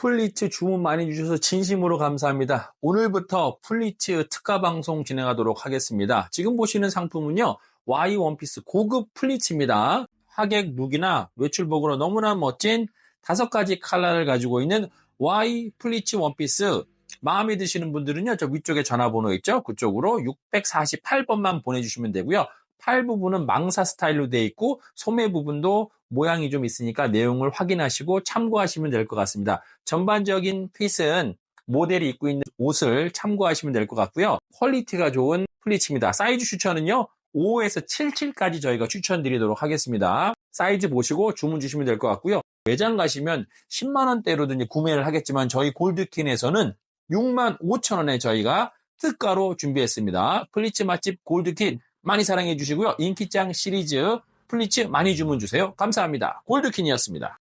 플리츠 주문 많이 주셔서 진심으로 감사합니다. 오늘부터 플리츠 특가 방송 진행하도록 하겠습니다. 지금 보시는 상품은요, Y 원피스 고급 플리츠입니다. 하객 룩이나 외출복으로 너무나 멋진 다섯 가지 컬러를 가지고 있는 Y 플리츠 원피스. 마음에 드시는 분들은요, 저 위쪽에 전화번호 있죠? 그쪽으로 648번만 보내주시면 되고요. 팔 부분은 망사 스타일로 되어 있고 소매 부분도 모양이 좀 있으니까 내용을 확인하시고 참고하시면 될 것 같습니다. 전반적인 핏은 모델이 입고 있는 옷을 참고하시면 될 것 같고요. 퀄리티가 좋은 플리츠입니다. 사이즈 추천은요. 5에서 77까지 저희가 추천드리도록 하겠습니다. 사이즈 보시고 주문 주시면 될 것 같고요. 매장 가시면 10만 원대로든지 구매를 하겠지만 저희 골드킨에서는 6만 5천 원에 저희가 특가로 준비했습니다. 플리츠 맛집 골드킨 많이 사랑해 주시고요. 인기짱 시리즈 플리츠 많이 주문 주세요. 감사합니다. 골드킨이었습니다.